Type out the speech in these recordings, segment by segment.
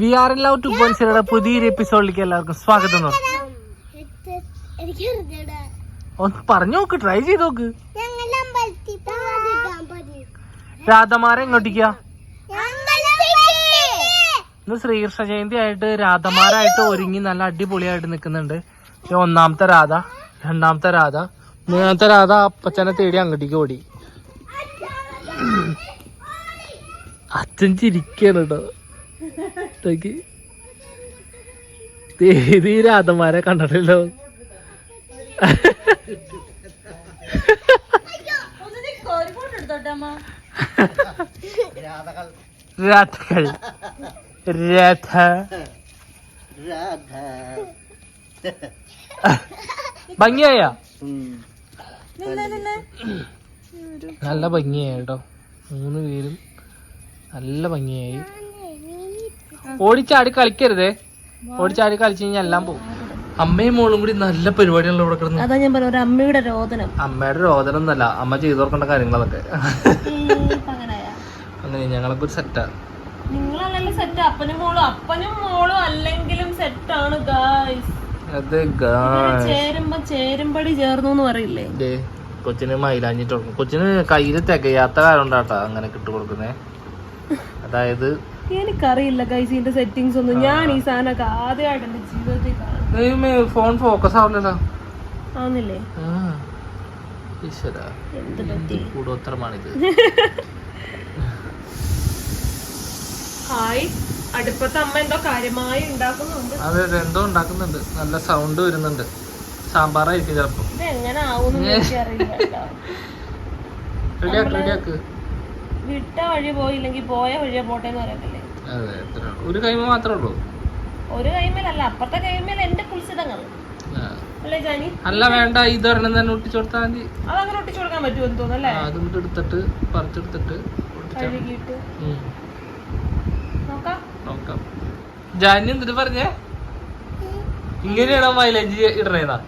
V R love two point പുതിയൊരു എപ്പിസോഡിലേക്ക് എല്ലാവർക്കും സ്വാഗതം അറിഞ്ഞൂടാ. ഒന്ന് പറഞ്ഞു നോക്ക് ട്രൈ ചെയ്ത് നോക്ക്. രാധമാര എങ്ങോട്ടേക്കാ. ഇന്ന് ശ്രീകൃഷ്ണ ജയന്തി ആയിട്ട് രാധമാരായിട്ട് ഒരുങ്ങി നല്ല അടിപൊളിയായിട്ട് നിൽക്കുന്നുണ്ട്. ഒന്നാമത്തെ രാധ രണ്ടാമത്തെ രാധ മൂന്നാമത്തെ രാധ അപ്പച്ചനെ തേടി അങ്ങോട്ടേക്ക് ഓടി. അച്ഛൻ ചിരിക്കാണ് കേട്ടോ ഈ രാധമാരെ കണ്ടിട്ടല്ലോ രാധകൾ. രാധ. ഭംഗിയായ? നല്ല ഭംഗിയായ കേട്ടോ മൂന്ന് പേരും നല്ല ഭംഗിയായി. ഓടിച്ചാടി കളിക്കരുതേ. ഓടിച്ചാടി കളിച്ചു കഴിഞ്ഞാൽ എല്ലാം പോകും അമ്മയും മോളും കൂടി നല്ല പരിപാടിയാണല്ലോ ഇവിടെ കിടന്ന്. അതാ ഞാൻ പറഞ്ഞ അമ്മയുടെ രോദനം. അമ്മയുടെ രോദനം എന്നല്ല അമ്മ ചെയ്തു കൊടുക്കേണ്ട കാര്യങ്ങളൊക്കെ അങ്ങനെ ഞങ്ങളൊക്കെ ഒരു സെറ്റാ നിങ്ങളല്ലല്ലോ സെറ്റ് അപ്പനും മോളും അപ്പനും മോളും അല്ലെങ്കിലും സെറ്റാണ് ഗായ്സ് അത് ഗാ- ചേരുമ്പോ ചേരുമ്പടി ചേർന്നു എന്ന് പറയില്ലേ? ദേ, കൊച്ചിന് മൈലാഞ്ഞിട്ട് കൊടുക്കും. കൊച്ചിന് കയ്യിൽ തികയാത്ത കാരണം ഉണ്ടാട്ടാ അങ്ങനെ കിട്ടു കൊടുക്കുന്നേ. അതായത് എനിക്കറിയില്ല ഗൈസ് ഇതിന്റെ സെറ്റിങ്സ് ഒന്നും. ഞാൻ ഈ സാധനമൊക്കെ ആദ്യമായിട്ട് എന്റെ ജീവിതത്തിൽ കാണും ഫോൺ ഫോക്കസ് ആവില്ലല്ലോ ആവുന്നില്ലേ? ആ. ഈശ്വരാ, എന്ത് പറ്റി? കൂടോത്തരമാണിത് ഹായ് അടുപ്പത്തെ അമ്മ എന്തോ കാര്യമായി ഉണ്ടാക്കുന്നുണ്ട്. അതെ അതെ എന്തോ ഉണ്ടാക്കുന്നുണ്ട്. നല്ല സൗണ്ട് വരുന്നുണ്ട്. സാമ്പാറായിരിക്കും ചിലപ്പോ. ഇത് എങ്ങനെ കേട്ടോ. റെഡിയാക്ക് റെഡിയാക്ക് വിട്ട വഴി പോയില്ലെങ്കിൽ പോയ വഴിയാ പോട്ടെ എന്ന് പറയത്തില്ലേ? അതെ എത്ര? ഒരു കൈമ മാത്രമേ ഉള്ളൂ. ഒരു കൈമേലല്ല അപ്പുറത്തെ കൈമേൽ എന്റെ കുളിച്ചിതങ്ങൾ ജാനി? അല്ല വേണ്ട ഇതൊരെണ്ണം തന്നെ ഒട്ടിച്ചു കൊടുത്താൽ മതി. അതങ്ങനെ ഒട്ടിച്ചു കൊടുക്കാൻ പറ്റുമെന്ന് തോന്നുന്നു അല്ലേ? അതും എടുത്തിട്ട് പറിച്ചെടുത്തിട്ട് നോക്കാം. നോക്കാം. ജാനി എന്നിട്ട് പറഞ്ഞേ? ഇങ്ങനെയാണോ മൈലേജ് ഇടണേന്നാ?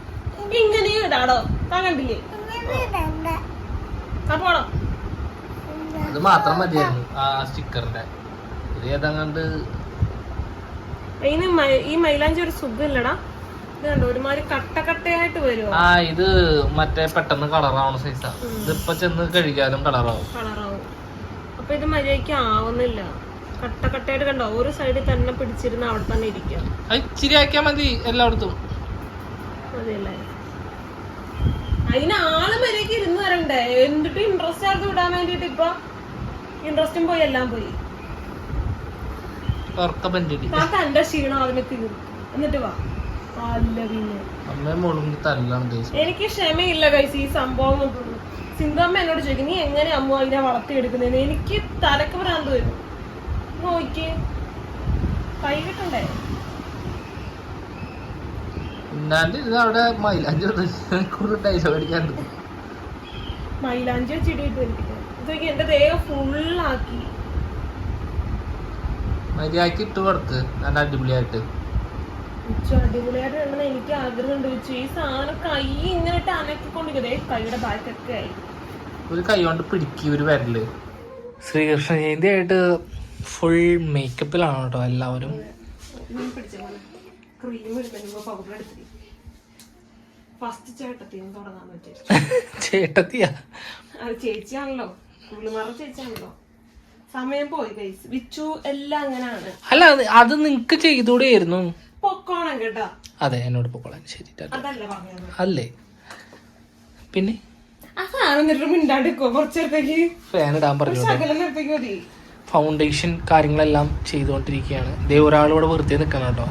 ഇങ്ങനെ ഇടാടോ. താൻ കണ്ടില്ലേ? ഇടണ്ട. അപ്പോണോ അത് മാത്രം മതിയായിരുന്നു. ആ സ്റ്റിക്കറിന്റെ. ഇത് ഏതാണ്ട് ഈ മൈലാഞ്ചി ഒരു സുഖമില്ലടാ. ഇത് കണ്ടോ ഒരുമാതിരി കട്ട കട്ടയായിട്ട് വരുമോ ആ ഇത് മറ്റേ പെട്ടെന്ന് കളറാവണ സൈസാ ഇതിപ്പൊ ചെന്ന് കഴുകിയാലും കളറാവും. കളറാവും. അപ്പൊ ഇത് മര്യാദയ്ക്ക് ആവുന്നില്ല. കട്ട കട്ടയായിട്ട് കണ്ടോ ഒരു സൈഡിൽ തന്നെ പിടിച്ചിരുന്ന അവിടെ തന്നെ ഇരിക്കുക ഇച്ചിരി ആക്കിയാ മതി എല്ലായിടത്തും. മതിയല്ലേ? അതിന് ആൾ മര്യാദയ്ക്ക് ഇരുന്ന് വരണ്ടേ? എന്നിട്ട് ഇൻട്രസ്റ്റ് ആർക്ക് വിടാൻ വേണ്ടിട്ട് ഇപ്പൊ ഇൻട്രസ്റ്റും പോയി എല്ലാം പോയി. തന്റെ ക്ഷീണം ആദ്യമേ തീർക്കും എന്നിട്ട് വാ. അല്ല പിന്നെ. എനിക്ക് ക്ഷമയില്ല കൈസ് ഈ സംഭവം സിന്ധമ്മ എന്നോട് ചോദിക്കും നീ എങ്ങനെ അമ്മ അതിനെ വളർത്തിയെടുക്കുന്നതെന്ന്? എനിക്ക് തലക്ക് പറയാൻ തോന്നുന്നു നോക്കി കൈ കിട്ടണ്ടേ? ഇന്നാണ്ട് ഇത് അവിടെ മൈലാഞ്ചി കൂടുതൽ ഡൈലോഗ് അടിക്കാണ്ട് മൈലാഞ്ചി ഇതൊക്കെ എന്റെ ദേഹം ഫുള്ളാക്കി മര്യാദയ്ക്ക് ഇട്ട് കൊടുത്ത് നല്ല അടിപൊളിയായിട്ട് ഉച്ച അടിപൊളിയായിട്ട് വേണമെന്ന് എനിക്ക് ആഗ്രഹമുണ്ട് വെച്ചു ഈ സാധനം കൈ ഇങ്ങനെ കൈയുടെ ബാക്കൊക്കെ ആയി ഒരു കൈ കൊണ്ട് പിടിക്കി ഒരു വരൽ ശ്രീകൃഷ്ണ ജയന്തി ആയിട്ട് ഫുൾ മേക്കപ്പിലാണ് കേട്ടോ എല്ലാവരും ക്രീം പൗഡർ എടുത്തിട്ട് ഫസ്റ്റ് ചേട്ടത്തി തുടങ്ങാൻ പറ്റും ചേട്ടത്തിയാ? അത് ചേച്ചിയാണല്ലോ. പുള്ളിമാറ ചേച്ചിയാണല്ലോ. സമയം പോയി വിച്ചു എല്ലാം അങ്ങനെയാണ് അല്ല അത് നിങ്ങക്ക് ചെയ്തൂടെയായിരുന്നു. പൊക്കോണം കേട്ടോ. അതെ എന്നോട് പൊക്കോളാൻ ശരി ടാറ്റ. അതല്ല പറഞ്ഞത്. അല്ലേ? പിന്നെ? ആ സാധനം എന്നിട്ട് മിണ്ടാണ്ടിക്കോ കുറച്ചേരത്തേക്ക് ഫാൻ ഇടാൻ പറഞ്ഞു ഫൗണ്ടേഷൻ കാര്യങ്ങളെല്ലാം ചെയ്തുകൊണ്ടിരിക്കുകയാണ്. ദേ ഒരാളിവിടെ വെറുതെ നിൽക്കണം കേട്ടോ.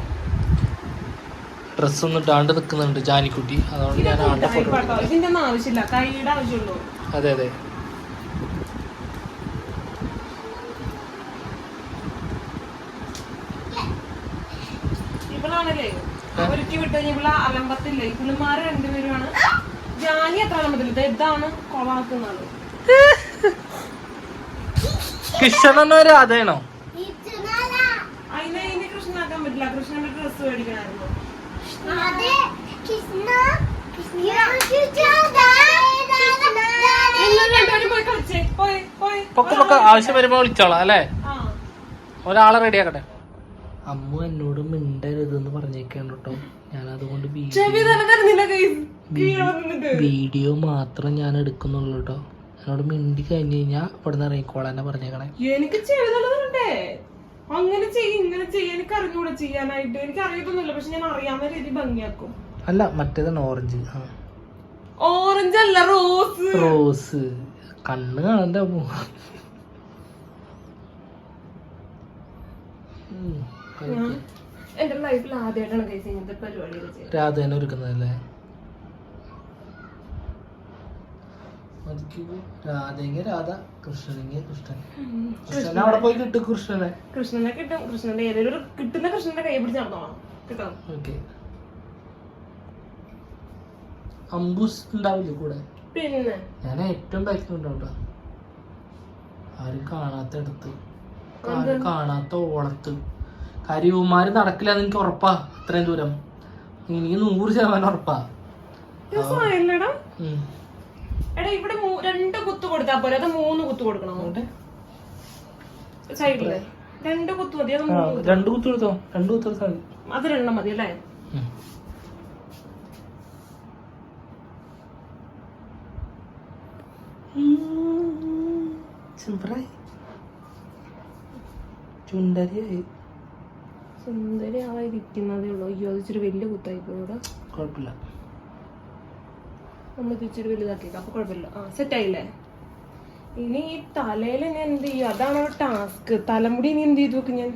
ഡ്രസ്സൊന്നും ഇട്ടാണ്ട് നിൽക്കുന്നുണ്ട് ജാനിക്കുട്ടി. അതുകൊണ്ട് ഞാൻ ആണ്ട ഫോട്ടോ കേട്ടോ ആവശ്യമില്ല. കൈയുടെ ആവശ്യമുള്ളൂ. അതെ അതെ. ഇവളാണല്ലേ? അവർക്ക് വിട്ട് കഴിഞ്ഞ ഇവളെ അലമ്പത്തില്ലേ? പുള്ളിമാര് രണ്ടുപേരുമാണ്. ജാനി എത്ര അലമ്പത്തില്ല? ദേ ഇതാണ് കൊളാക്കുന്നത് രാധയാണോ. അതിനെ ഇനി കൃഷ്ണനാക്കാൻ പറ്റില്ല. കൃഷ്ണന്റെ ഡ്രസ്സ് മേടിക്കണമായിരുന്നു. പൊക്ക പൊക്ക. ആവശ്യം വരുമ്പോ വിളിച്ചോളാം അല്ലേ? ഒരാളെ റെഡി ആക്കട്ടെ. അമ്മ എന്നോട് മിണ്ടരുതെന്ന് പറഞ്ഞേക്കാണ് കേട്ടോ. ഞാൻ അതുകൊണ്ട് വീഡിയോ മാത്രം ഞാൻ എടുക്കുന്നുള്ളൂ കേട്ടോ. എന്നോട് മിണ്ടി കഴിഞ്ഞു കഴിഞ്ഞാൽ ഇവിടെ നിന്ന് ഇറങ്ങിക്കോളാന്നെ പറഞ്ഞേക്കണേ. എനിക്ക് ചെവി തന്നെ തരണ്ടേ? അങ്ങനെ ചെയ്യും ഇങ്ങനെ ചെയ്യാൻ എനിക്ക് അറിഞ്ഞൂടെ ചെയ്യാനായിട്ട്. എനിക്ക് അറിയത്തൊന്നുമില്ല പക്ഷെ ഞാൻ അറിയാവുന്ന രീതി ഭംഗിയാക്കും. അല്ല മറ്റേതാണ് ഓറഞ്ച്. ഓറഞ്ച് അല്ല റോസ്. റോസ്. കണ്ണ് കാണണ്ട എന്റെ ലൈഫിൽ ആദ്യമായിട്ടാണ് രാധേനെ ഒരുക്കുന്നതല്ലേ? മതിക്കൂ. രാധയെങ്കിൽ രാധ കൃഷ്ണനെങ്കിൽ കൃഷ്ണൻ. കൃഷ്ണൻ. അവിടെ പോയി കിട്ടും കൃഷ്ണനെ. കൃഷ്ണനെ കിട്ടും കൃഷ്ണന്റെ ഏതൊരു കിട്ടുന്ന കൃഷ്ണന്റെ കൈ പിടിച്ച് നടന്നോളാം കിട്ടും ഓക്കെ. ഉണ്ടാവില്ലേ കൂടെ? പിന്നെ? ഞാൻ ഏറ്റവും ബാക്കിലുണ്ടാവും ഉണ്ടാവും ആരും കാണാത്ത അടുത്ത് ആരും കാണാത്ത ഓളത്ത് കരിവുമാര് നടക്കില്ല എന്ന് എനിക്ക് ഉറപ്പാ അത്രയും ദൂരം. എനിക്ക് നൂറ് ശതമാനം ഉറപ്പാ. എടാ ഇവിടെ രണ്ട് കുത്ത് കൊടുത്താ പോലെ അത് മൂന്ന് കുത്ത് കൊടുക്കണം? അങ്ങോട്ട് സൈഡിൽ. രണ്ട് കുത്ത് മതി. അത് മൂന്ന്. രണ്ട് കുത്തു കൊടുത്തോ? രണ്ട് കുത്തു മതി അത് രണ്ടെണ്ണം മതി അല്ലേ? ഉം. സിമ്പിളായി ചുണ്ടരിയായി. സുന്ദരി ആവാതിരിക്കുന്നതേ ഉള്ളൂ. അയ്യോ അത് ഇച്ചിരി വലിയ കുത്തായി പോയി കുഴപ്പമില്ല. നമ്മൾ ഇച്ചിരി വലുതാക്കിയേക്കാം. അപ്പൊ കുഴപ്പമില്ല ആ സെറ്റ് ആയില്ലേ ഇനി ഈ തലയിൽ ഞാൻ എന്ത് ചെയ്യും? അതാണ് ടാസ്ക് തലമുടി ഇനി എന്ത് ചെയ്തു നോക്കും ഞാൻ?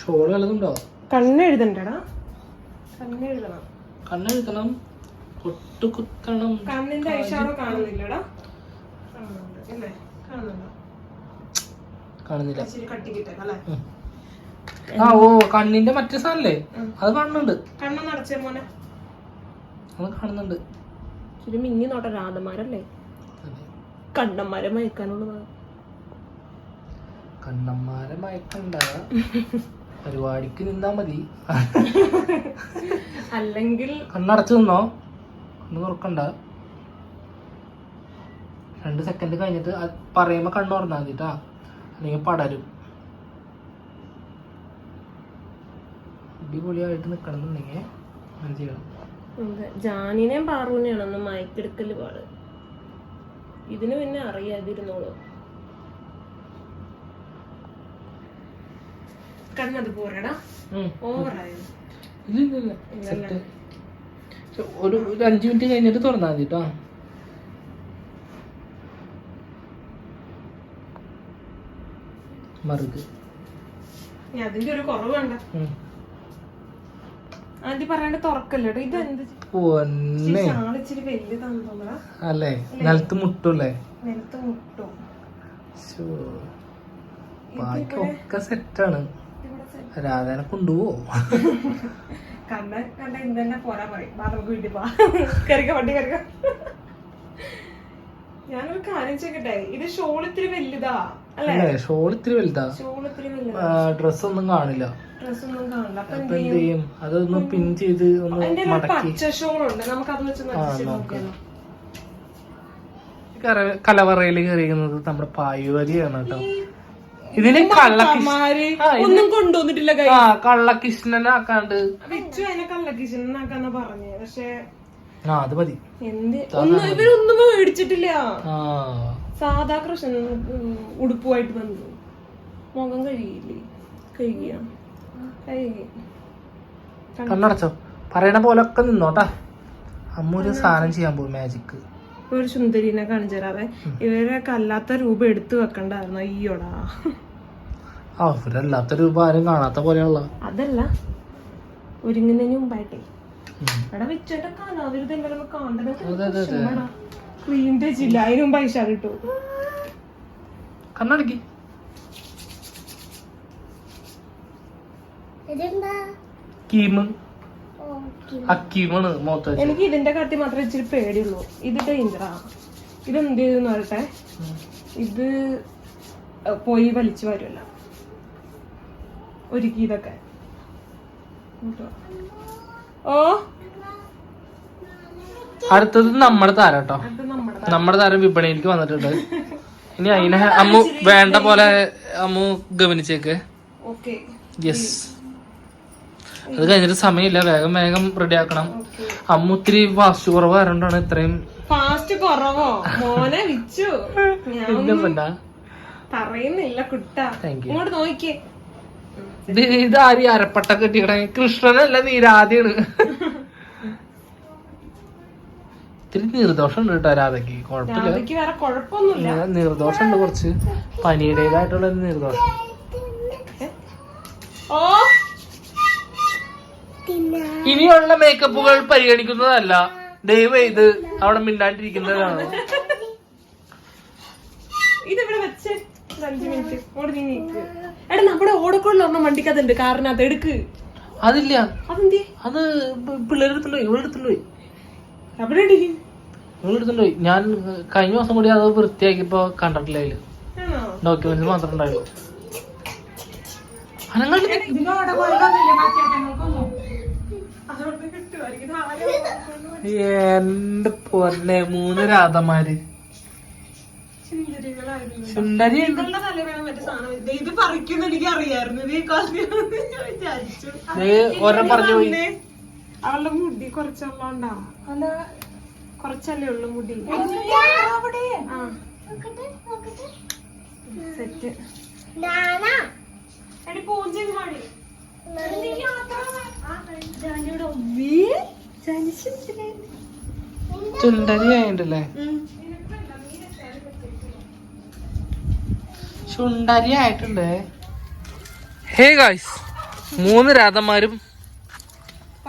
ഷോൾ വല്ലതുണ്ടോ? കണ്ണെഴുതണ്ടടാ കണ്ണെഴുതണം കണ്ണെഴുതണം കൊട്ടു കുത്തണം. കണ്ണിന്റെ ഐഷാഡോ കാണുന്നില്ലടാ. കാണുന്നില്ല. ആ ഓ കണ്ണിന്റെ മറ്റേ സാധനല്ലേ? അത് കാണുന്നുണ്ട്. കണ്ണൊന്നടച്ചേ മോനെ. അത് കാണുന്നുണ്ട്. ശരി മിങ്ങി നോട്ടെ രാധമാരല്ലേ. കണ്ണന്മാരെ മയക്കാനുള്ളതാണ് കണ്ണന്മാരെ മയക്കണ്ട. പരിപാടിക്ക് നിന്നാ മതി. അല്ലെങ്കിൽ കണ്ണടച്ചു നിന്നോ? കണ്ണ് തുറക്കണ്ട. രണ്ട് സെക്കൻഡ് കഴിഞ്ഞിട്ട് പറയുമ്പോ കണ്ണു തുറന്നാൽ മതിട്ടാ അല്ലെങ്കിൽ പടരും. അടിപൊളിയായിട്ട് നിക്കണം എന്നുണ്ടെങ്കിൽ അങ്ങനെ ചെയ്യണം? ജാനിനെയും പാറുവിനെയാണ് ഒന്ന് മയക്കെടുക്കൽ പാട്. ഇതിന് പിന്നെ അറിയാതിരുന്നോളൂ. കണ്ണത് പോരടാ. ഓവറായോ ഒരു ഒരു അഞ്ച് മിനിറ്റ് കഴിഞ്ഞിട്ട് തുറന്നാൽ മതി കേട്ടോ മറുക്. ഇനി അതിന്റെ ഒരു കുറവ് ആദ്യം പറയാണ്ട് തുറക്കല്ലോ ഇത് എന്ത് പൊന്നെ ഇച്ചിരി അല്ലേ? നിലത്ത് മുട്ടൂല്ലേ നിലത്ത് മുട്ടും. ബാക്കിയൊക്കെ സെറ്റാണ്. രാധേനെ കൊണ്ടുപോവോ കണ്ണ കണ്ട ഇന്ന് തന്നെ പോരാ പറയും. വാ നമുക്ക് വീട്ടിൽ പോവാ. കറിക്ക വണ്ടി കറിക്ക. ഞാനൊരു കാര്യം ചെയ്യട്ടെ ഇത് ഷോൾ ഇത്തിരി വലുതാ. അല്ലേ? ഷോൾ ഇത്തിരി വലുതാ. ഡ്രസ് ഒന്നും കാണില്ല. അപ്പൊ എന്ത് ചെയ്യും? അതൊന്ന് പിൻ ചെയ്ത് ഒന്ന് മടക്കി. കലവറയിൽ കയറിയിരിക്കുന്നത് നമ്മുടെ പായുവലിയാണ് കേട്ടോ ഇതിന് ഒന്നും കൊണ്ടുവന്നിട്ടില്ല ആ കള്ളക്കിഷ്ണനാക്കാണ്ട്. കള്ളക്കിച്ചെന്നാക്കാന്നാ പറഞ്ഞേ. പക്ഷേ ആ അത് മതി. എന്ത്? ഒന്നും ഇവരൊന്നും മേടിച്ചിട്ടില്ല. ആ. സാധാ കൃഷ്ണൻ ഉടുപ്പുമായിട്ട് വന്നു. മുഖം കഴുകിയില്ലേ? കഴുകിയ? കഴുകി. കണ്ണടച്ചോ. പറയണ പോലെ ഒക്കെ നിന്നോട്ടാ അമ്മ ഒരു സാധനം ചെയ്യാൻ പോകും മാജിക് ഒരു സുന്ദരിനെ കാണിച്ചരാവേ ഇവരെ കല്ലാത്ത അല്ലാത്ത രൂപം എടുത്തു വെക്കണ്ടായിരുന്നു. അയ്യോടാ. അവരല്ലാത്ത രൂപ ആരും കാണാത്ത പോലെയുള്ള അതല്ല. ഒരുങ്ങുന്നതിന് മുമ്പായിട്ടേ. എടാ വെച്ചേണ്ട കലാവിരുദ്ധ എല്ലാവരും അതെ. ക്രീം തേച്ചില്ല അതിന് മുമ്പ് ഐഷാ കിട്ടു. കണ്ണടക്കി. ഇതെന്താ? കീമ് ഓക്കെ അക്കീമാണ് മൊത്തം എനിക്ക് ഇതിന്റെ കാര്യത്തിൽ മാത്രമേ ഇച്ചിരി പേടിയുള്ളൂ. ഇത് ഡേഞ്ചറാ ഇത് എന്ത് ചെയ്തെന്ന് പറയട്ടെ? ഇത് പോയി വലിച്ചു വരുമല്ല ഒരുക്കി ഇതൊക്കെ ഓ അടുത്തത് നമ്മുടെ താരം കേട്ടോ. നമ്മുടെ താരം വിപണിയിലേക്ക് വന്നിട്ടുണ്ട്. ഇനി അതിനെ അമ്മു വേണ്ട പോലെ അമ്മു ഗവനിച്ചേക്ക്. ഓക്കെ. യെസ് അത് കഴിഞ്ഞിട്ട് സമയമില്ല. വേഗം വേഗം റെഡി ആക്കണം. അമ്മു ഒത്തിരി ഫാസ്റ്റ് കുറവ് ആയതുകൊണ്ടാണ് ഇത്രയും ഫാസ്റ്റ് കുറവോ? മോനെ വിച്ചു. പറയുന്നില്ല കുട്ട. ഇങ്ങോട്ട് നോക്കിയേ. ഇത് ആര് അരപ്പട്ട കെട്ടിക്കണേ കൃഷ്ണനല്ല നീരാദ്യാണ് ഇത്തിരി നീർദോഷം ഉണ്ട് കേട്ടോ രാധയ്ക്ക്. കുഴപ്പമില്ല. നിർദോഷം ഉണ്ട് കുറച്ച്. പനിയുടേതായിട്ടുള്ള നീർദോഷം. ഇനിയുള്ള മേക്കപ്പുകൾ പരിഗണിക്കുന്നതല്ല. ദയവ് ഇത് അവിടെ മിണ്ടാണ്ടിരിക്കുന്നതാണ്. ഇതിവിടെ വെച്ച് എടാ നമ്മുടെ ഒരെണ്ണം കാരണം കാറിനകത്ത് എടുക്ക്. അതില്ല. അതെന്തേ അത് പിള്ളേരെടുത്തുള്ളൂ ഇവിടെ എടുത്തുള്ളൂ അവിടെ ഞാൻ കഴിഞ്ഞ മാസം കൂടി അത് വൃത്തിയാക്കിയപ്പോ കണ്ടിട്ടില്ല അതിൽ. മാത്രം ഡോക്യുമെന്റ്സ്. എന്റെ പൊന്നെ മൂന്ന് രാധമാര് സുന്ദരി ഇത് പറിക്കുന്ന എനിക്ക് അറിയായിരുന്നു ഓരോ പറഞ്ഞു പോയി. അവളുടെ മുടി കുറച്ചുള്ള ഉണ്ടാവും അല്ല കുറച്ചല്ലേ ഉള്ളു മുടി. സെറ്റ് ആയിട്ടല്ലേ? ചുണ്ടരി ആയിട്ടുണ്ട്. ഹേ ഗായ്സ് മൂന്ന് രാധന്മാരും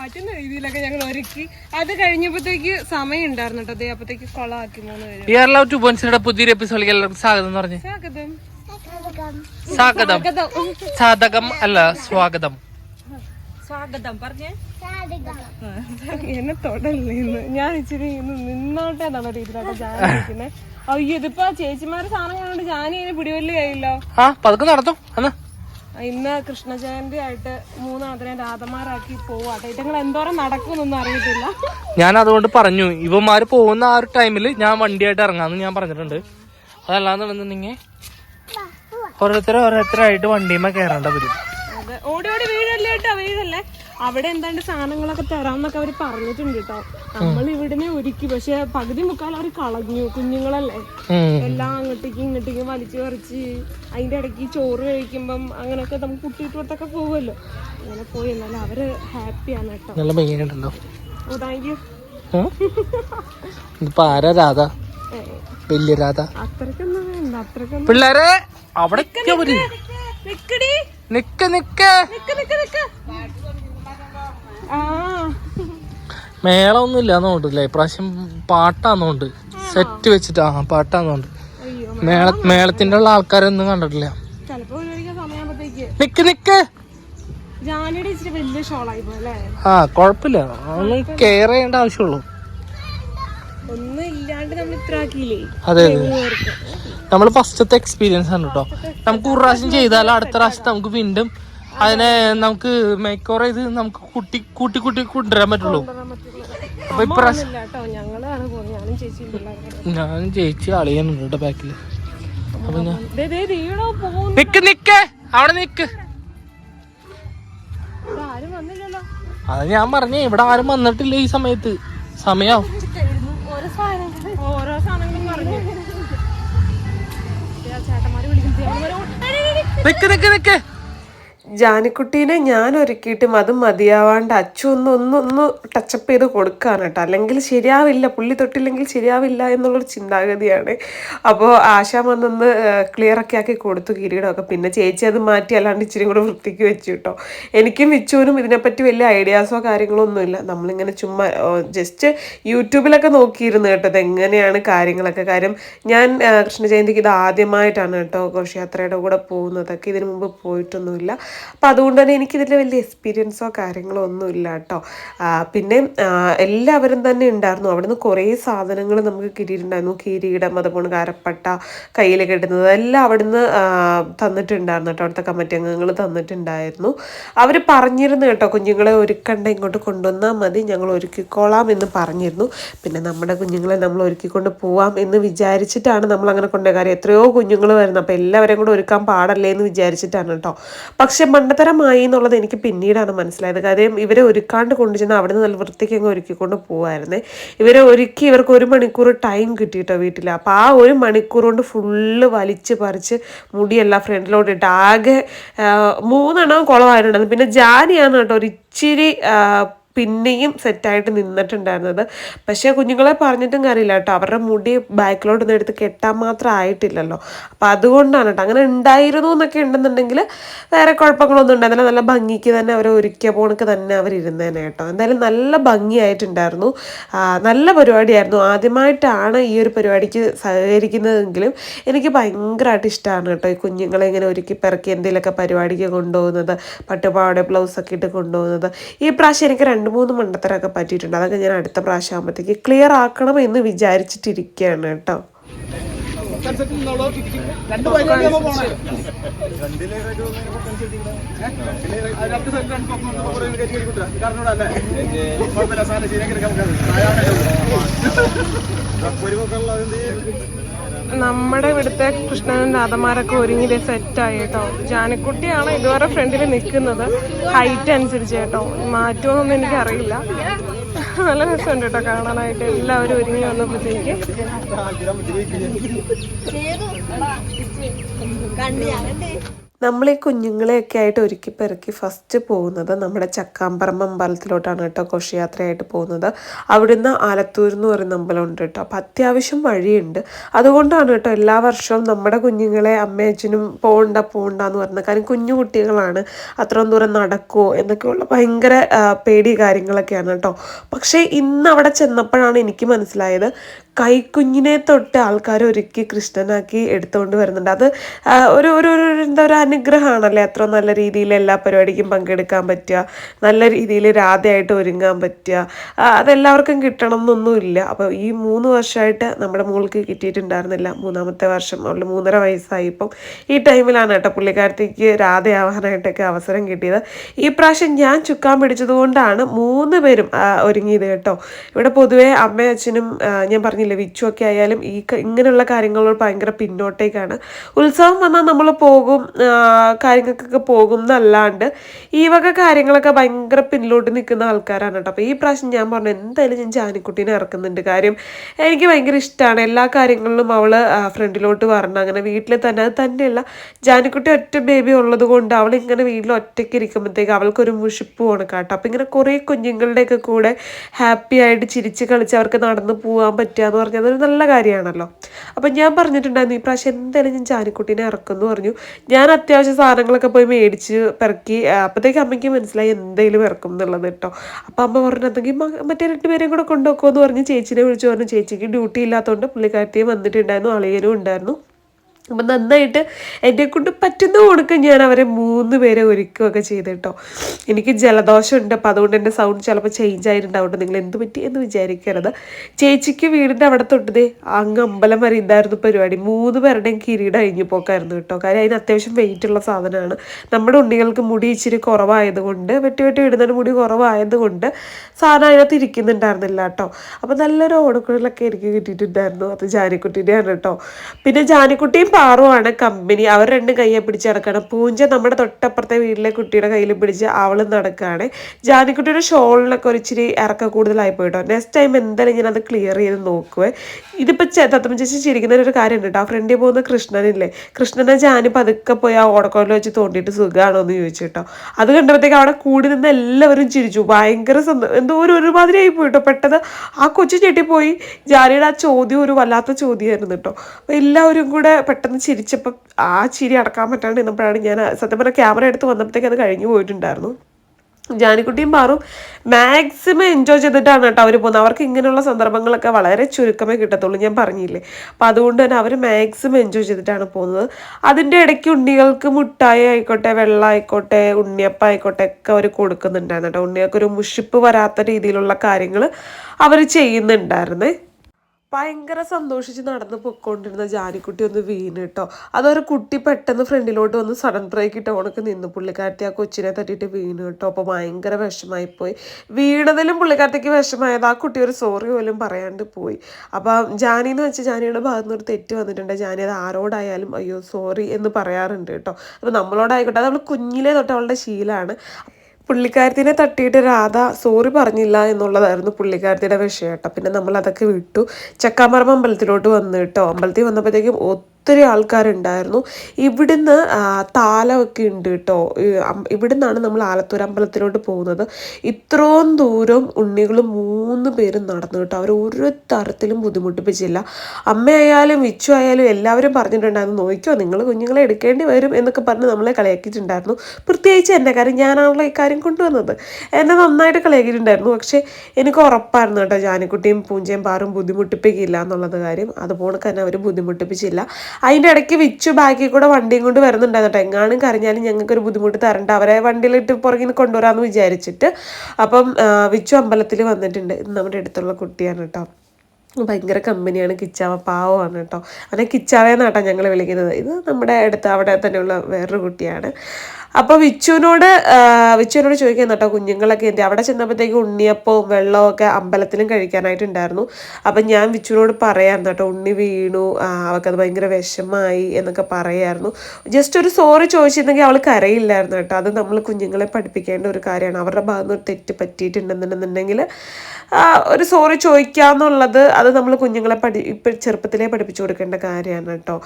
പറ്റുന്ന രീതിയിലൊക്കെ ഞങ്ങൾ ഒരുക്കി. അത് കഴിഞ്ഞപ്പോഴത്തേക്ക് സമയം ഉണ്ടായിരുന്നു കേട്ടോ. അതേ അപ്പത്തേക്ക് കൊളാക്കി മൂന്ന് പേര്. ആർ ലവ് ടു പോയിന്റ്സിന്റെ പുതിയൊരു എപ്പിസോഡിലേക്ക് എല്ലാവർക്കും സ്വാഗതം എന്ന് പറഞ്ഞു. സ്വാഗതം. സ്വാഗതം. സാധകം അല്ല സ്വാഗതം. സ്വാഗതം. പറഞ്ഞേ. എന്നെ തൊടല്ലേ ഞാൻ ഇച്ചിരി ഇന്ന് നിന്നോട്ടെ എന്നുള്ള രീതിയിലാണ് അയ്യോ ഇതിപ്പോ ചേച്ചിമാര് സാധനം കൊണ്ട് ജാനി ഇതിന് പിടിവല്ലി ആയില്ലോ ആ പതുക്കെ നടത്തും. അന്ന്. ഇന്ന് കൃഷ്ണ ജയന്തി ആയിട്ട് മൂന്നാമതിനെ രാധമാരാക്കി പോവാട്ടെ ഇതങ്ങൾ എന്തോരം നടക്കുമെന്നൊന്നും അറിയത്തില്ല. ഞാൻ അതുകൊണ്ട് പറഞ്ഞു ഇവന്മാര് പോകുന്ന ആ ഒരു ടൈമിൽ ഞാൻ വണ്ടിയായിട്ട് ഇറങ്ങാന്ന് ഞാൻ പറഞ്ഞിട്ടുണ്ട്. അതല്ലാന്നുണ്ടെന്നുണ്ടെങ്കിൽ ഓരോരുത്തർ ഓരോരുത്തരായിട്ട് വണ്ടിയുമ്മ കയറേണ്ട വരും. അതെ. ഓടി ഓടി വീഴല്ലേ വീഴല്ലേ? അവിടെ എന്താണ്ട് സാധനങ്ങളൊക്കെ തരാന്നൊക്കെ അവർ പറഞ്ഞിട്ടുണ്ട് കേട്ടോ. നമ്മൾ ഇവിടുന്ന് ഒരുക്കി പക്ഷെ പകുതി മുക്കാൽ അവർ കളഞ്ഞു കുഞ്ഞുങ്ങളല്ലേ? എല്ലാം അങ്ങോട്ടേക്ക് ഇങ്ങോട്ടേക്ക് വലിച്ചു പറിച്ച് അതിന്റെ ഇടയ്ക്ക് ചോറ് കഴിക്കുമ്പം അങ്ങനെയൊക്കെ നമുക്ക് കുട്ടിയിട്ടൊക്കെ പോകുമല്ലോ അങ്ങനെ പോയി എന്നാലും അവർ ഹാപ്പിയാണ് കേട്ടോ. നല്ല ഓ താങ്ക് യു ഉം? ഇതിപ്പോ ആരാ രാധ? വലിയ രാധ? അത്രക്കൊന്നും വേണ്ട അത്രക്കൊന്നും പിള്ളേരെ അവിടെ നിക്ക് നിക്ക്. നിക്ക് നിക്ക് നിക്ക്. ആ. മേളമൊന്നും ഇല്ലാന്നോണ്ടല്ലേ ഇപ്രാവശ്യം പാട്ടാന്നോണ്ട് സെറ്റ് വെച്ചിട്ട് പാട്ടാന്നോണ്ട് മേള മേളത്തിന്റെ ഉള്ള ആൾക്കാരൊന്നും കണ്ടിട്ടില്ല. നിക്ക് നിക്ക്. ആ കൊഴപ്പില്ല. ഒന്നും കെയർ ചെയ്യേണ്ട ആവശ്യമുള്ളൂ. അതെ അതെ. നമ്മൾ ഫസ്റ്റത്തെ എക്സ്പീരിയൻസ് ആണ് കേട്ടോ നമുക്ക് ഒരു പ്രാവശ്യം ചെയ്താൽ അടുത്ത പ്രാവശ്യം നമുക്ക് വീണ്ടും അതിനെ നമുക്ക് മേക്കോറ ഇത് നമുക്ക് കുട്ടി കൂട്ടി കൂട്ടി കൊണ്ടുവരാൻ പറ്റുള്ളൂ. അപ്പൊ ഇപ്രാവശ്യം ഞാനും ചേച്ചി അളിയാനുണ്ട് കേട്ടോ ബാക്കിൽ അപ്പൊ ഞാൻ നിക്ക് നിക്ക്. അവിടെ നിക്ക്. അത് ഞാൻ പറഞ്ഞേ ഇവിടെ ആരും വന്നിട്ടില്ല ഈ സമയത്ത്. സമയാവും എടി. നിക്ക് നിക്ക് നിക്ക്. ജാനിക്കുട്ടീനെ ഞാൻ ഒരുക്കിയിട്ടും അത് മതിയാവാണ്ട് അച്ചു ഒന്ന് ഒന്ന് ഒന്ന് ടച്ചപ്പ് ചെയ്ത് കൊടുക്കുകയാണ് കേട്ടോ. അല്ലെങ്കിൽ ശരിയാവില്ല പുള്ളി തൊട്ടില്ലെങ്കിൽ ശരിയാവില്ല എന്നുള്ളൊരു ചിന്താഗതിയാണ്. അപ്പോൾ ആശ വന്നൊന്ന് ക്ലിയർ ഒക്കെ ആക്കി കൊടുത്തു കിരീടമൊക്കെ. പിന്നെ ചേച്ചി അത് മാറ്റി അല്ലാണ്ട് ഇച്ചിരി കൂടെ വൃത്തിക്ക് വെച്ചു കേട്ടോ. എനിക്കും വിച്ചുവിനും ഇതിനെപ്പറ്റി വലിയ ഐഡിയാസോ കാര്യങ്ങളോ ഒന്നുമില്ല നമ്മളിങ്ങനെ ചുമ്മാ ജസ്റ്റ് യൂട്യൂബിലൊക്കെ നോക്കിയിരുന്നു കേട്ടോ ഇതെങ്ങനെയാണ് കാര്യങ്ങളൊക്കെ. കാര്യം ഞാൻ കൃഷ്ണജയന്തിക്ക് കൃഷ്ണ ജയന്തിക്ക് ഇത് ആദ്യമായിട്ടാണ് കേട്ടോ ഘോഷയാത്രയുടെ കൂടെ പോകുന്നതൊക്കെ ഇതിനു മുമ്പ് പോയിട്ടൊന്നുമില്ല. അപ്പം അതുകൊണ്ട് തന്നെ എനിക്കിതിൽ വലിയ എക്സ്പീരിയൻസോ കാര്യങ്ങളോ ഒന്നും ഇല്ല കേട്ടോ പിന്നെ എല്ലാവരും തന്നെ ഉണ്ടായിരുന്നു. അവിടുന്ന് കുറേ സാധനങ്ങൾ നമുക്ക് കിട്ടിയിട്ടുണ്ടായിരുന്നു. കിരീടം അതുപോലെ കരപ്പട്ട കയ്യിൽ കിട്ടുന്നത് എല്ലാം അവിടുന്ന് തന്നിട്ടുണ്ടായിരുന്നു കേട്ടോ അവിടുത്തെ കമ്മിറ്റി അംഗങ്ങൾ തന്നിട്ടുണ്ടായിരുന്നു. അവർ പറഞ്ഞിരുന്നു കേട്ടോ കുഞ്ഞുങ്ങളെ ഒരുക്കണ്ട ഇങ്ങോട്ട് കൊണ്ടുവന്നാൽ മതി. ഞങ്ങൾ ഒരുക്കിക്കോളാം എന്ന് പറഞ്ഞിരുന്നു. പിന്നെ നമ്മുടെ കുഞ്ഞുങ്ങളെ നമ്മൾ ഒരുക്കിക്കൊണ്ട് പോവാം എന്ന് വിചാരിച്ചിട്ടാണ് നമ്മൾ അങ്ങനെ കൊണ്ടുപോയ കാര്യം. എത്രയോ കുഞ്ഞുങ്ങൾ വരുന്നത് അപ്പോൾ എല്ലാവരെയും കൂടെ ഒരുക്കാൻ പാടല്ലേ എന്ന് വിചാരിച്ചിട്ടാണ് കേട്ടോ പക്ഷെ മണ്ടത്തരമായി എന്നുള്ളത് എനിക്ക് പിന്നീടാണ് മനസ്സിലായത്. കാര്യം ഇവരെ ഒരുക്കാണ്ട് കൊണ്ടുചെന്ന് അവിടെ നിന്ന് നല്ല വൃത്തിക്ക് അങ്ങ് ഒരുക്കിക്കൊണ്ട് പോകുമായിരുന്നു ഇവരെ ഒരുക്കി ഇവർക്ക് ഒരു മണിക്കൂർ ടൈം കിട്ടിയിട്ടോ വീട്ടിൽ. അപ്പോൾ ആ ഒരു മണിക്കൂർ കൊണ്ട് ഫുള്ള് വലിച്ച് പറിച്ച് മുടിയെല്ലാം ഫ്രണ്ടിലോട്ട് ഇട്ട് ആകെ മൂന്നെണ്ണം കുളമായിട്ടുണ്ടായിരുന്നു പിന്നെ ജാനിയാണ് കേട്ടോ ഒരു ഇച്ചിരി പിന്നെയും സെറ്റായിട്ട് നിന്നിട്ടുണ്ടായിരുന്നത്. പക്ഷേ കുഞ്ഞുങ്ങളെ പറഞ്ഞിട്ടും കാര്യമില്ല കേട്ടോ. അവരുടെ മുടി ബാക്കിലോട്ട് ബാക്കിലോട്ടൊന്നും എടുത്ത് കെട്ടാൻ മാത്രം ആയിട്ടില്ലല്ലോ. അപ്പം അതുകൊണ്ടാണ് കേട്ടോ. അങ്ങനെ ഉണ്ടായിരുന്നു എന്നൊക്കെ ഉണ്ടെന്നുണ്ടെങ്കിൽ വേറെ കുഴപ്പങ്ങളൊന്നും ഉണ്ടായിരുന്നില്ല നല്ല ഭംഗിക്ക് തന്നെ അവർ ഒരുക്കിയ പോണക്ക് തന്നെ അവർ ഇരുന്നേനെ കേട്ടോ. എന്തായാലും നല്ല ഭംഗിയായിട്ടുണ്ടായിരുന്നു. നല്ല പരിപാടിയായിരുന്നു. ആദ്യമായിട്ടാണ് ഈ ഒരു പരിപാടിക്ക് സഹകരിക്കുന്നതെങ്കിലും എനിക്ക് ഭയങ്കരമായിട്ട് ഇഷ്ടമാണ് കേട്ടോ ഈ കുഞ്ഞുങ്ങളെ ഇങ്ങനെ ഒരുക്കി പിറക്കി എന്തെങ്കിലുമൊക്കെ പരിപാടിക്ക് കൊണ്ടുപോകുന്നത്. പട്ടുപാവാട ബ്ലൗസൊക്കെ ഇട്ട് കൊണ്ടുപോകുന്നത്. ഈ പ്രാവശ്യം എനിക്ക് രണ്ട് മൂന്ന് മണ്ടത്തരമൊക്കെ പറ്റിയിട്ടുണ്ട്. അതൊക്കെ ഞാൻ അടുത്ത പ്രാവശ്യം ആകുമ്പോഴത്തേക്ക് ക്ലിയർ ആക്കണം എന്ന് വിചാരിച്ചിട്ടിരിക്കുകയാണ് കേട്ടോ. രണ്ട് നമ്മുടെ ഇവിടുത്തെ കൃഷ്ണനും രാധമാരൊക്കെ ഒരുങ്ങി സെറ്റായി കേട്ടോ. ജാനക്കുട്ടിയാണ് ഇതുവരെ ഫ്രണ്ടിൽ നിൽക്കുന്നത് ഹൈറ്റ് അനുസരിച്ച് കേട്ടോ. മാറ്റുമെന്നൊന്നും എനിക്കറിയില്ല നല്ല രസമുണ്ട് കേട്ടോ കാണാനായിട്ട്. എല്ലാവരും ഒരുങ്ങി വന്നപ്പോഴത്തേക്ക്. നമ്മൾ ഈ കുഞ്ഞുങ്ങളെയൊക്കെ ആയിട്ട് ഒരുക്കി പെറുക്കി ഫസ്റ്റ് പോകുന്നത് നമ്മുടെ ചക്കാമ്പറമ്പ് അമ്പലത്തിലോട്ടാണ് കേട്ടോ ഘോഷയാത്രയായിട്ട് പോകുന്നത്. അവിടുന്ന് ആലത്തൂർ എന്ന് പറയുന്ന അമ്പലമുണ്ട് കേട്ടോ. അപ്പം അത്യാവശ്യം വഴിയുണ്ട്. അതുകൊണ്ടാണ് കേട്ടോ എല്ലാ വർഷവും നമ്മുടെ കുഞ്ഞുങ്ങളെ അമ്മയച്ഛനും പോകണ്ട പോകണ്ട എന്ന് പറയുന്നത്. കാരണം കുഞ്ഞു കുട്ടികളാണ് അത്രയും ദൂരം നടക്കുമോ എന്നൊക്കെയുള്ള ഭയങ്കര പേടി കാര്യങ്ങളൊക്കെയാണ് കേട്ടോ. പക്ഷേ ഇന്ന് അവിടെ ചെന്നപ്പോഴാണ് എനിക്ക് മനസ്സിലായത് കൈക്കുഞ്ഞിനെ തൊട്ട് ആൾക്കാർ ഒരുക്കി കൃഷ്ണനാക്കി എടുത്തുകൊണ്ട് വരുന്നുണ്ട്. അത് ഒരു ഒരു എന്താ ഒരു അനുഗ്രഹമാണല്ലേ? അത്ര നല്ല രീതിയിൽ എല്ലാ പരിപാടിക്കും പങ്കെടുക്കാൻ പറ്റുക നല്ല രീതിയിൽ രാധയായിട്ട് ഒരുങ്ങാൻ പറ്റുക. അതെല്ലാവർക്കും കിട്ടണം എന്നൊന്നുമില്ല അപ്പോൾ ഈ മൂന്ന് വർഷമായിട്ട് നമ്മുടെ മോൾക്ക് കിട്ടിയിട്ടുണ്ടായിരുന്നില്ല. മൂന്നാമത്തെ വർഷം അവൾ മൂന്നര വയസ്സായി ഇപ്പം ഈ ടൈമിലാണ് കേട്ടോ പുള്ളിക്കാരത്തേക്ക് രാധയാവാനായിട്ടൊക്കെ അവസരം കിട്ടിയത്. ഈ പ്രാവശ്യം ഞാൻ ചുക്കാൻ പിടിച്ചതുകൊണ്ടാണ് മൂന്ന് പേരും ഒരുങ്ങിയത് കേട്ടോ. ഇവിടെ പൊതുവേ അമ്മയും അച്ഛനും ഞാൻ ഞാൻ പറഞ്ഞില്ലേ വിച്ചു ഒക്കെ ആയാലും ഈ ഇങ്ങനെയുള്ള കാര്യങ്ങളോട് ഭയങ്കര പിന്നോട്ടേക്കാണ്. ഉത്സവം വന്നാൽ നമ്മൾ പോകും കാര്യങ്ങൾക്കൊക്കെ പോകും എന്നല്ലാണ്ട് ഈ വക കാര്യങ്ങളൊക്കെ ഭയങ്കര പിന്നിലോട്ട് നിൽക്കുന്ന ആൾക്കാരാണ് കേട്ടോ. അപ്പോൾ ഈ പ്രാവശ്യം ഞാൻ പറഞ്ഞു എന്തായാലും ഞാൻ ജാനിക്കുട്ടീനെ ഇറക്കുന്നുണ്ട്. കാര്യം എനിക്ക് ഭയങ്കര ഇഷ്ടമാണ് എല്ലാ കാര്യങ്ങളിലും അവൾ ഫ്രണ്ടിലോട്ട് വരണം. അങ്ങനെ വീട്ടിൽ തന്നെ അത് തന്നെയല്ല. ജാനിക്കുട്ടി ഒറ്റ ബേബി ഉള്ളത് കൊണ്ട് അവൾ ഇങ്ങനെ വീട്ടിൽ ഒറ്റയ്ക്ക് ഇരിക്കുമ്പോഴത്തേക്ക് അവൾക്കൊരു മുഷിപ്പ് പോകണം കേട്ടോ. അപ്പം ഇങ്ങനെ കുറേ കുഞ്ഞുങ്ങളുടെയൊക്കെ കൂടെ ഹാപ്പി ആയിട്ട് ചിരിച്ച് കളിച്ച് അവർക്ക് നടന്ന് പോകാൻ പറ്റുക എന്ന് പറഞ്ഞാൽ അതൊരു നല്ല കാര്യമാണല്ലോ. അപ്പം ഞാൻ പറഞ്ഞിട്ടുണ്ടായിരുന്നു ഈ പ്രാവശ്യം എന്തായാലും ഞാൻ ചാനിക്കുട്ടീനെ ഇറക്കുമെന്ന് പറഞ്ഞു. ഞാൻ അത്യാവശ്യം സാധനങ്ങളൊക്കെ പോയി മേടിച്ച് പിറക്കി അപ്പോഴത്തേക്ക് അമ്മയ്ക്ക് മനസ്സിലായി എന്തെങ്കിലും ഇറക്കും എന്നുള്ളത് കേട്ടോ. അപ്പം അമ്മ പറഞ്ഞിട്ടുണ്ടെങ്കിൽ മറ്റേ രണ്ടുപേരെയും കൂടെ കൊണ്ടുപോക്കുമെന്ന് പറഞ്ഞ് ചേച്ചിനെ വിളിച്ചു പറഞ്ഞു. ചേച്ചിക്ക് ഡ്യൂട്ടി ഇല്ലാത്തതുകൊണ്ട് പുള്ളിക്കാരത്തെയും വന്നിട്ടുണ്ടായിരുന്നു അളിയനും ഉണ്ടായിരുന്നു. അപ്പം നന്നായിട്ട് എന്നെ കൊണ്ട് പറ്റുന്ന കൊടുക്കും ഞാൻ അവരെ മൂന്ന് പേരെ ഒരുക്കുകയൊക്കെ ചെയ്ത് കേട്ടോ എനിക്ക് ജലദോഷം ഉണ്ട് അപ്പം അതുകൊണ്ട് എന്റെ സൗണ്ട് ചിലപ്പോൾ ചേഞ്ച് ആയിട്ടുണ്ടാവും നിങ്ങൾ എന്ത് പറ്റി എന്ന് വിചാരിക്കരുത്. ചേച്ചിക്ക് വീടിന്റെ അവിടെ തൊട്ടതേ അങ്ങ് അമ്പലം വരെ ഇതായിരുന്നു പരിപാടി. മൂന്ന് പേരുടെയും കിരീടം അഴിഞ്ഞു പോക്കായിരുന്നു കേട്ടോ. കാര്യം അതിന് അത്യാവശ്യം വെയിറ്റ് ഉള്ള സാധനമാണ്. നമ്മുടെ ഉണ്ണികൾക്ക് മുടി ഇച്ചിരി കുറവായതുകൊണ്ട് വെട്ടി വെട്ടി ഇടുന്നതിന് മുടി കുറവായതുകൊണ്ട് സാധനം അതിനകത്ത് ഇരിക്കുന്നുണ്ടായിരുന്നില്ല കേട്ടോ. അപ്പം നല്ലൊരു ഓടക്കുഴലൊക്കെ എനിക്ക് കിട്ടിയിട്ടുണ്ടായിരുന്നു. അത് ജാനിക്കുട്ടീന്റെയാണ് കേട്ടോ. പിന്നെ ജാനിക്കുട്ടിയും പാറുവാണ് കമ്പനി. അവർ രണ്ടും കയ്യെ പിടിച്ച് നടക്കുകയാണ്. പൂഞ്ച നമ്മുടെ തൊട്ടപ്പുറത്തെ വീട്ടിലെ കുട്ടിയുടെ കയ്യിൽ പിടിച്ച് അവളും നടക്കുകയാണ്. ജാനിക്കുട്ടിയുടെ ഷോളിനൊക്കെ ഒരു ഇച്ചിരി ഇറക്ക കൂടുതലായി പോയിട്ടോ? നെക്സ്റ്റ് ടൈം എന്തായാലും ഞാൻ അത് ക്ലിയർ ചെയ്ത് നോക്കുവേ. ഇതിപ്പോൾ തത്തമ്മ ചേച്ചി ചിരിക്കുന്ന ഒരു കാര്യമുണ്ട് കേട്ടോ ആ ഫ്രണ്ടിൽ പോകുന്ന കൃഷ്ണനില്ലേ? കൃഷ്ണനെ ജാനി പതുക്കെ പോയി ആ ഓടക്കോലിൽ വെച്ച് തോണ്ടിയിട്ട് സുഖമാണോ എന്ന് ചോദിച്ചു കേട്ടോ അത് കണ്ടപ്പോഴത്തേക്ക് അവിടെ കൂടി നിന്ന് എല്ലാവരും ചിരിച്ചു. ഭയങ്കര സന്തോഷം എന്തോ ഒരു ഒരുമാതിരി ആയി പോയിട്ടോ പെട്ടെന്ന് ആ കൊച്ചു ചെട്ടിപ്പോയി ജാനിയുടെ ആ ചോദ്യം ഒരു വല്ലാത്ത ചോദ്യമായിരുന്നു കേട്ടോ അപ്പോൾ എല്ലാവരും കൂടെ പെട്ടെന്ന് ചിരിച്ചപ്പോൾ ആ ചിരി അടക്കാൻ പറ്റാണ്ട് നിന്നപ്പോഴാണ് ഞാൻ സത്യം പറഞ്ഞാൽ ക്യാമറ എടുത്ത് വന്നപ്പോഴത്തേക്ക് അത് കഴിഞ്ഞു പോയിട്ടുണ്ടായിരുന്നു. ജാനിക്കുട്ടിയും പാറും മാക്സിമം എൻജോയ് ചെയ്തിട്ടാണ് കേട്ടോ അവർ പോകുന്നത്. അവർക്ക് ഇങ്ങനെയുള്ള സന്ദർഭങ്ങളൊക്കെ വളരെ ചുരുക്കമേ കിട്ടത്തുള്ളൂ ഞാൻ പറഞ്ഞില്ലേ. അപ്പം അതുകൊണ്ട് തന്നെ അവർ മാക്സിമം എൻജോയ് ചെയ്തിട്ടാണ് പോകുന്നത്. അതിന്റെ ഇടയ്ക്ക് ഉണ്ണികൾക്ക് മുട്ടായി ആയിക്കോട്ടെ വെള്ളം ആയിക്കോട്ടെ ഉണ്ണിയപ്പം ആയിക്കോട്ടെ ഒക്കെ അവർ കൊടുക്കുന്നുണ്ടായിരുന്നു കേട്ടോ. ഉണ്ണികൾക്ക് ഒരു മുഷിപ്പ് വരാത്ത രീതിയിലുള്ള കാര്യങ്ങൾ അവർ ചെയ്യുന്നുണ്ടായിരുന്നേ. ഭയങ്കര സന്തോഷിച്ച് നടന്ന് പൊയ്ക്കൊണ്ടിരുന്ന ജാനിക്കുട്ടി ഒന്ന് വീണ് കേട്ടോ അതൊരു കുട്ടി പെട്ടെന്ന് ഫ്രണ്ടിലോട്ട് വന്ന് സഡൻ ബ്രേക്ക് ഇട്ട് ഉണക്ക് നിന്ന് പുള്ളിക്കാരത്തി ആ കൊച്ചിനെ തട്ടിയിട്ട് വീണ് കേട്ടോ അപ്പോൾ ഭയങ്കര വിഷമായിപ്പോയി വീണതിലും പുള്ളിക്കാരത്തേക്ക് വിഷമായത് ആ കുട്ടി ഒരു സോറി പോലും പറയാണ്ട് പോയി. അപ്പം ജാനി എന്ന് വെച്ചാൽ ജാനിയുടെ ഭാഗത്ത് നിന്ന് ഒരു തെറ്റ് വന്നിട്ടുണ്ട്. ജാനി അത് ആരോടായാലും അയ്യോ സോറി എന്ന് പറയാറുണ്ട് കേട്ടോ അപ്പോൾ നമ്മളോടായിക്കോട്ടെ. അത് അവൾ കുഞ്ഞിലേ തൊട്ട് അവളുടെ ശീലമാണ് പുള്ളിക്കാരത്തിനെ തട്ടിയിട്ട് രാധ സോറി പറഞ്ഞില്ല എന്നുള്ളതായിരുന്നു പുള്ളിക്കാരത്തിയുടെ വിഷയം കേട്ടോ. പിന്നെ നമ്മൾ അതൊക്കെ വിട്ടു. ചക്കാമറമ്പ് അമ്പലത്തിലോട്ട് വന്നു കേട്ടോ. അമ്പലത്തിൽ വന്നപ്പോഴത്തേക്കും ഒത്തിരി ആൾക്കാരുണ്ടായിരുന്നു. ഇവിടുന്ന് താലമൊക്കെ ഉണ്ട് കേട്ടോ. ഇവിടുന്നാണ് നമ്മൾ ആലത്തൂർ അമ്പലത്തിലോട്ട് പോകുന്നത്. ഇത്രയും ദൂരം ഉണ്ണികൾ മൂന്ന് പേരും നടന്നു കേട്ടോ. അവർ ഒരു തരത്തിലും ബുദ്ധിമുട്ടിപ്പിച്ചില്ല. അമ്മയായാലും വിച്ചു ആയാലും എല്ലാവരും പറഞ്ഞിട്ടുണ്ടായിരുന്നു നോക്കിയോ നിങ്ങൾ കുഞ്ഞുങ്ങളെ എടുക്കേണ്ടി വരും എന്നൊക്കെ പറഞ്ഞ് നമ്മളെ കളിയാക്കിയിട്ടുണ്ടായിരുന്നു. പ്രത്യേകിച്ച് എന്റെ കാര്യം ഞാനാണല്ലോ ഈ കാര്യം കൊണ്ടുവന്നത്. എന്നെ നന്നായിട്ട് കളിയാക്കിയിട്ടുണ്ടായിരുന്നു. പക്ഷേ എനിക്ക് ഉറപ്പായിരുന്നു കേട്ടോ ജാനിക്കുട്ടിയും പൂഞ്ചയും പാറും ബുദ്ധിമുട്ടിപ്പിക്കില്ല എന്നുള്ളത് കാര്യം. അതുപോലെ തന്നെ അവർ ബുദ്ധിമുട്ടിപ്പിച്ചില്ല. അതിന്റെ ഇടയ്ക്ക് വിച്ചു ബാക്കി കൂടെ വണ്ടിയും കൊണ്ട് വരുന്നുണ്ടായിരുന്നു കേട്ടോ. എങ്ങാനും കരഞ്ഞാലും ഞങ്ങൾക്കൊരു ബുദ്ധിമുട്ട് തരണ്ട. അവരെ വണ്ടിയിലിട്ട് പുറകിൽ കൊണ്ടുവരാമെന്ന് വിചാരിച്ചിട്ട് അപ്പം വിച്ചു അമ്പലത്തിൽ വന്നിട്ടുണ്ട്. നമ്മുടെ അടുത്തുള്ള കുട്ടിയാണ് കേട്ടോ. ഭയങ്കര കമ്പനിയാണ് കിച്ചാവ പാവമാണ് കേട്ടോ. അങ്ങനെ കിച്ചാവയെന്നാട്ടോ ഞങ്ങൾ വിളിക്കുന്നത്. ഇത് നമ്മുടെ അടുത്ത് അവിടെ തന്നെയുള്ള വേറൊരു കുട്ടിയാണ്. അപ്പോൾ വിച്ചുവിനോട് വിച്ചുവിനോട് ചോദിക്കാൻ കേട്ടോ കുഞ്ഞുങ്ങളൊക്കെ എന്ത് അവിടെ ചെന്നപ്പോഴത്തേക്കും ഉണ്ണിയപ്പവും വെള്ളവും ഒക്കെ അമ്പലത്തിലും കഴിക്കാനായിട്ടുണ്ടായിരുന്നു. അപ്പം ഞാൻ വിച്ചുവിനോട് പറയാം കേട്ടോ ഉണ്ണി വീണു അവൾക്ക് അവൾക്കത് ഭയങ്കര വിഷമായി എന്നൊക്കെ പറയായിരുന്നു. ജസ്റ്റ് ഒരു സോറി ചോദിച്ചിരുന്നെങ്കിൽ അവൾ കരയില്ലായിരുന്നു കേട്ടോ. അത് നമ്മൾ കുഞ്ഞുങ്ങളെ പഠിപ്പിക്കേണ്ട ഒരു കാര്യമാണ്. അവരുടെ ഭാഗത്ത് ഒരു തെറ്റ് പറ്റിയിട്ടുണ്ടെന്നുണ്ടെന്നുണ്ടെങ്കിൽ ഒരു സോറി ചോദിക്കാന്നുള്ളത് അത് നമ്മൾ കുഞ്ഞുങ്ങളെ പഠി ഇപ്പം ചെറുപ്പത്തിലേ പഠിപ്പിച്ചു കൊടുക്കേണ്ട കാര്യമാണ് കേട്ടോ.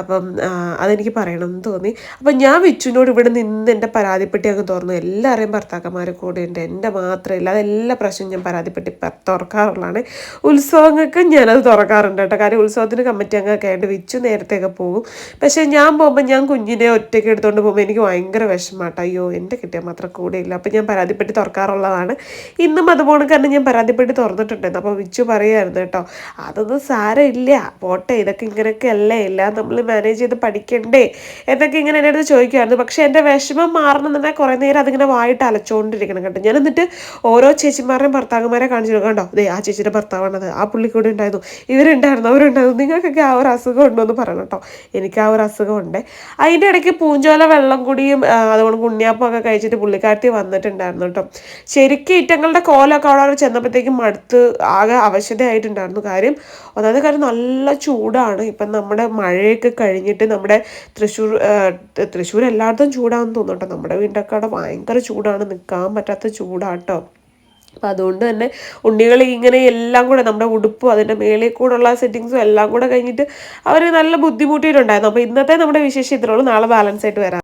അപ്പം അതെനിക്ക് പറയണം എന്ന് തോന്നി. അപ്പം ഞാൻ വിച്ചുവിനോട് ഇവിടെ നിന്ന് എന്റെ പരാതിപ്പെട്ടി അങ്ങ് തുറന്നു. എല്ലാവരെയും ഭർത്താക്കന്മാരെ കൂടെ ഉണ്ട്. എന്റെ മാത്രമല്ല അതെല്ലാ പ്രാവശ്യവും ഞാൻ പരാതിപ്പെട്ടി തുറക്കാറുള്ളതാണ്. ഉത്സവങ്ങൾക്ക് ഞാനത് തുറക്കാറുണ്ട് കേട്ടോ. കാര്യം ഉത്സവത്തിന് കമ്മിറ്റി അംഗമൊക്കെ ആയിട്ട് വിച്ചു നേരത്തെയൊക്കെ പോകും. പക്ഷേ ഞാൻ പോകുമ്പോൾ ഞാൻ കുഞ്ഞിനെ ഒറ്റയ്ക്ക് എടുത്തുകൊണ്ട് പോകുമ്പോൾ എനിക്ക് ഭയങ്കര വിഷമാട്ടോ അയ്യോ എന്റെ കിട്ടിയാൽ മാത്രം കൂടെ ഇല്ല അപ്പം ഞാൻ പരാതിപ്പെട്ടി തുറക്കാറുള്ളതാണ്. ഇന്നും അതുപോലെ കാരണം ഞാൻ പരാതിപ്പെട്ടി തുറന്നിട്ടുണ്ടായിരുന്നു. അപ്പോൾ വിച്ചു പറയുമായിരുന്നു കേട്ടോ അതൊന്നും സാരമില്ല. പോട്ടെ ഇതൊക്കെ ഇങ്ങനെയൊക്കെ അല്ലേ? എല്ലാം നമ്മൾ മാനേജ് ചെയ്ത് പഠിക്കണ്ടേ? എന്നൊക്കെ ഇങ്ങനെ എന്റെ അടുത്ത് ചോദിക്കുമായിരുന്നു. പക്ഷേ എന്റെ വിഷമം മാറണമെന്നുണ്ടെങ്കിൽ കുറേ നേരം അതിങ്ങനെ വായിട്ട് അലച്ചുകൊണ്ടിരിക്കണം കേട്ടോ. ഞാൻ എന്നിട്ട് ഓരോ ചേച്ചിമാരുടെയും ഭർത്താക്കന്മാരെ കാണിച്ചു കൊടുക്കാം കേട്ടോ ദേ ആ ചേച്ചിയുടെ ഭർത്താവാണത് ആ പുള്ളി കൂടെ ഉണ്ടായിരുന്നു. ഇവരുണ്ടായിരുന്നു അവരുണ്ടായിരുന്നു. നിങ്ങൾക്കൊക്കെ ആ ഒരു അസുഖം ഉണ്ടോ എന്ന് പറയണം കേട്ടോ. എനിക്ക് ആ ഒരു അസുഖമുണ്ട്. അതിന്റെ ഇടയ്ക്ക് പൂഞ്ചോല വെള്ളം കൂടിയും അതുകൊണ്ട് ഉണ്ണിയപ്പമൊക്കെ കഴിച്ചിട്ട് പുള്ളിക്കാരത്തി വന്നിട്ടുണ്ടായിരുന്നു കേട്ടോ. ശരിക്കും ഇറ്റങ്ങളുടെ കോലൊക്കെ അവിടെ ചെന്നപ്പോഴത്തേക്കും മടുത്ത് ആകെ അവശതയായിട്ടുണ്ടായിരുന്നു കാര്യം. ഒന്നാമത്തെ കാര്യം നല്ല ചൂടാണ്. ഇപ്പം നമ്മുടെ മഴയൊക്കെ കഴിഞ്ഞിട്ട് നമ്മുടെ തൃശ്ശൂർ തൃശ്ശൂർ എല്ലായിടത്തും ചൂടാണെന്ന് തോന്നുന്നുണ്ടോ നമ്മുടെ വീടിന്റെ അവിടെ ഭയങ്കര ചൂടാണ്. നിൽക്കാൻ പറ്റാത്ത ചൂടാട്ടോ. അപ്പം അതുകൊണ്ട് തന്നെ ഉണ്ണികൾ ഇങ്ങനെ എല്ലാം കൂടെ നമ്മുടെ ഉടുപ്പും അതിന്റെ മേളിൽ കൂടെയുള്ള സെറ്റിങ്സും എല്ലാം കൂടെ കഴിഞ്ഞിട്ട് അവർ നല്ല ബുദ്ധിമുട്ടിയിട്ടുണ്ടായിരുന്നു. അപ്പോൾ ഇന്നത്തെ നമ്മുടെ വിശേഷം ഇത്രയുള്ളൂ നാളെ ബാലൻസ് ആയിട്ട് വരാം.